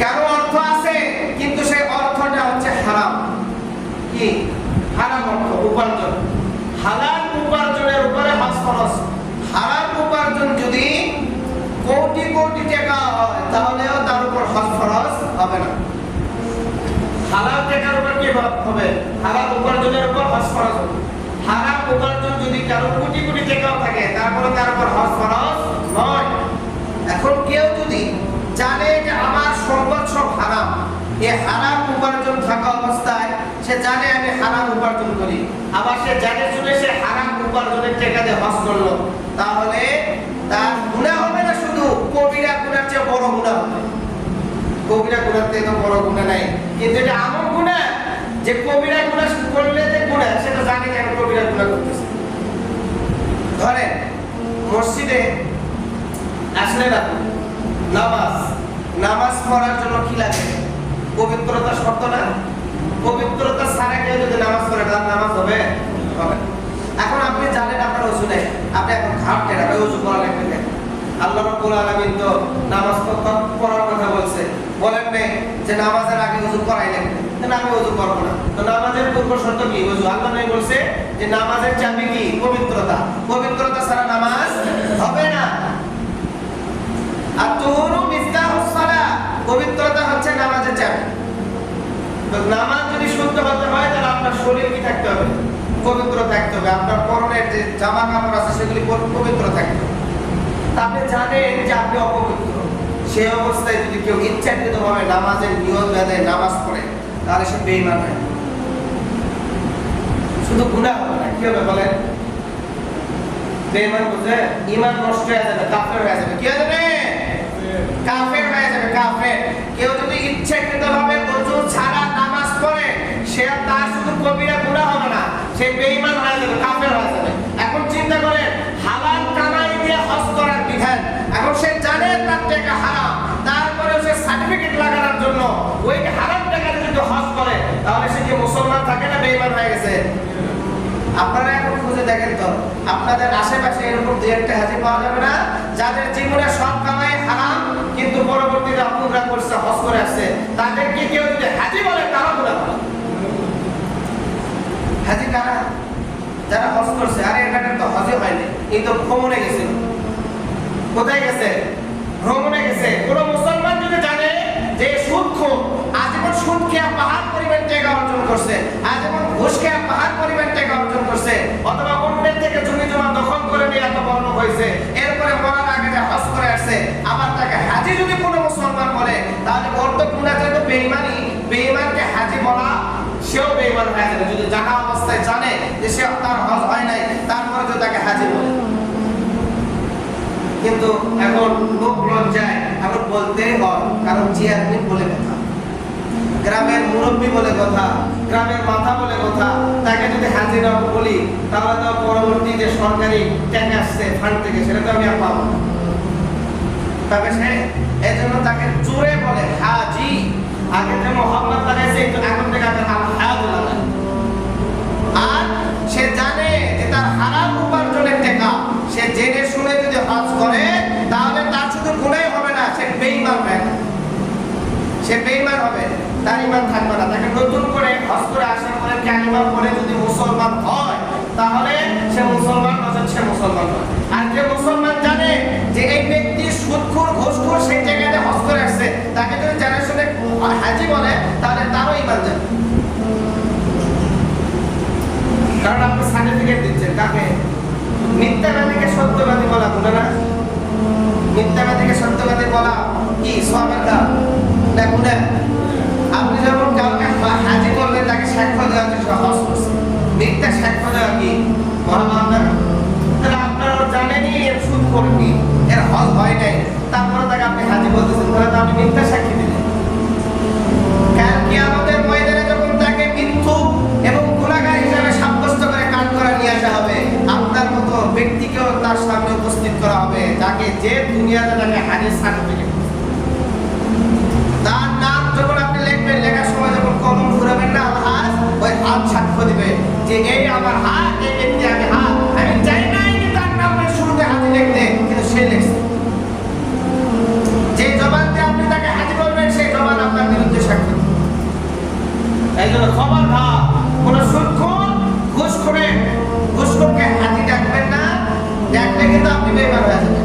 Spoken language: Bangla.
কারও অর্থ আছে? কিন্তু সেই অর্থটা হচ্ছে হারাম। কি? হারাম অর্থ, উপার্জন। হালাল উপার্জনের উপরে হজ খরচ হারাম উপার্জন যদি কোটি কোটি টাকা হয়, তাহলেও তার উপর হজ খরচ হবে না। হালাল টাকার উপর কি হবে? হালাল উপার্জনের উপর হজ খরচ হবে। হারাম উপার্জন যদি কারও কোটি কোটি টাকাও থাকে, তারপরে তার উপর হজ খরচ নয়। এখন কেউ যদি জানে যে আমার সম্পদ সব হারাম এ হারাম উপার্জন থাকা অবস্থায় সে জানে আমি হারাম উপার্জন করি। আবার সে জানে শুনে সে হারাম উপার্জনের টাকা দিয়ে হজ করল তাহলে তার গুণা হবে না শুধু? কবিরা গুণার চেয়ে বড় গুণা হবে। কবিরা গুণার থেকে বড় গুণা নাই। কিন্তু এটা এমন গুণা যে কবিরা গুণা করলে যে গুণা সেটা জানে যে কবিরা গুণা করতেছি। ধরেন, মসজিদে আসলেন আপনি নামাজ। নামাজ পড়ার জন্য কি লাগে? পবিত্রতা শর্ত না? পবিত্রতা ছাড়া কেউ যদি নামাজ পড়ে তার নামাজ হবে? এখন আপনি জানেন আপনার ওজু নেই। আপনি এখন ঘাট টেরা ওজু করা লাগবে? আল্লাহ আলামিন তো নামাজ পড়ার কথা বলছে। বলেন নাই যে নামাজের আগে ওযু করাই লাগবে। তাহলে আমি করব না। তো নামাজের পূর্ব শর্ত কি? ওযু আল্লাহ নবী বলছে যে নামাজের চাবি কি? পবিত্রতা। পবিত্রতা ছাড়া নামাজ হবে না। আর পবিত্রতা হচ্ছে নামাজের চাবি। তো নামাজ যদি শুদ্ধ হতে হয় তাহলে আপনার শরীর কি থাকতে হবে? পবিত্র থাকতে হবে। আপনার পরনের যে জামা কাপড় আছে সেগুলি পবিত্র থাকতে হবে। আপনি জানেন যে আপনি অপবিত্র। সেই অবস্থায় যদি কেউ ইচ্ছাকৃত ভাবে নামাজের নিয়ম বেঁধে নামাজ পড়ে তাহলে সে বেইমান হয়। শুধু গুণা হবে না কি হবে বলেন? বেইমান বুঝে ইমান নষ্ট হয়ে যাবে কাফের হয়ে যাবে। কি হয়ে যাবে? কাফের কাফের কেউ যদি ইচ্ছাকৃত ভাবে ওযু ছাড়া নামাজ পড়ে, সে তার শুধু কবিরা গুনাহ হবে না, সে বেঈমান হয়ে যাবে, কাফের হয়ে যাবে। এখন চিন্তা করেন, হালাল কামাই দিয়ে হজ করার বিধান। এখন সে জানে তার টাকা হারাম তারপরে সে সার্টিফিকেট লাগানোর জন্য, ওই হারাম টাকা যদি হজ করে, তাহলে সে কি মুসলমান থাকে না বেঈমান হয়ে গেছে? আপনারা এখন খুঁজে দেখেন তো, আপনাদের আশেপাশে এরকম দু একটা হাজি পাওয়া যাবে না, যাদের জীবনে সব কামাই হারাম, কিন্তু পরবর্তীতে অপরাধ করছে, হজ করে আসছে। তাদেরকে কেউ যদি হাজি বলে তারা করে। হাজি কারা? যারা হজ করছে, আরে এটা তো হজে হয়নি, এই তো ভ্রমণে গেছিল কোথায় গেছে? ভ্রমণে গেছে। কোন মুসলমান যদি জানে যে সুদ খোর আজীবন সুদ খেয়ে পাহাড় পরিমাণ টাকা অর্জন করছে, আজীবন ঘুষ খেয়ে পাহাড় পরিমাণ যদি জানা অবস্থায় জানে যে সে তার হজ হয় নাই, তারপরে যদি তাকে হাজি বলে কিন্তু এখন লোক লজ্জায় এখন বলতেই হয়, কারণ চেয়ারম্যান বলে কথা, গ্রামের মুরব্বী বলে কথা, গ্রামের মাথা বলে কথা, তাকে যদি হাজিরা বলি, তাহলে তো পরবর্তী যে সরকারি ট্যাক্স আসছে ফান্ড থেকে, সেটা তো আমি আর পাবো তবে সে এই জন্য তাকে জোরে বলে, হাজি, আগে যে মোহাম্মদ লাগাইছে এখন সে বেঈমান হবে, তার ইমান থাকবে না। তাকে নতুন করে হজ করে আসার পরে কালিমা পরে যদি মুসলমান হয়, তাহলে সে মুসলমান নচেত সে মুসলমান নয়। আর যে মুসলমান জানে যে এই ব্যক্তি সুদখোর ঘুষখোর সেই জায়গাতে হজ করে আসছে, তাকে যদি জানা শুনে হাজি বলে, তাহলে তারও ইমান যাবে। কারণ আপনি সার্টিফিকেট দিচ্ছেন, কাকে? মিথ্যাবাদীকে সত্যবাদী বলা গুণা না? মিথ্যাবাদীকে সত্যবাদী বলা কি? সবের কাজ। গুণা আপনি যখন কাউকে হাজি করলেন, তাকে সাক্ষ্য দেওয়া যে সে হজ করছে মিথ্যা সাক্ষ্য দেওয়া কি? মহামান্য। তাহলে আপনারা জানেনই, এর সুদ করবি এর হজ হয় নাই। তারপরে তাকে আপনি হাজি বলতেছেন, তাহলে তো আপনি মিথ্যা সাক্ষী দিলেন। কিয়ামতের ময়দানে যখন তাকে মিথ্যুক এবং গুনাহগার হিসাবে সাব্যস্ত করে কাজ করা নিয়ে আসা হবে, আপনার মতো ব্যক্তিকেও তার সামনে উপস্থিত করা হবে, যাকে যে দুনিয়াতে তাকে হাজির সার্টিফিকেট হাত সাক্ষ্য দিবে যে এই আমার হাত, এই ব্যক্তি আমি হাত। আমি চাই নাই তার নামে শুরুতে হাতে লিখতে কিন্তু সে লিখছে। যে জবান দিয়ে আপনি তাকে হাতি বলবেন সেই জবান আপনার বিরুদ্ধে সাক্ষী এই জন্য খবর ভাব, কোন সুক্ষণ ঘুষ করে, ঘুষ করকে হাতি ডাকবেন না। ডাকলে কিন্তু আপনি বেমার হয়ে যাবেন।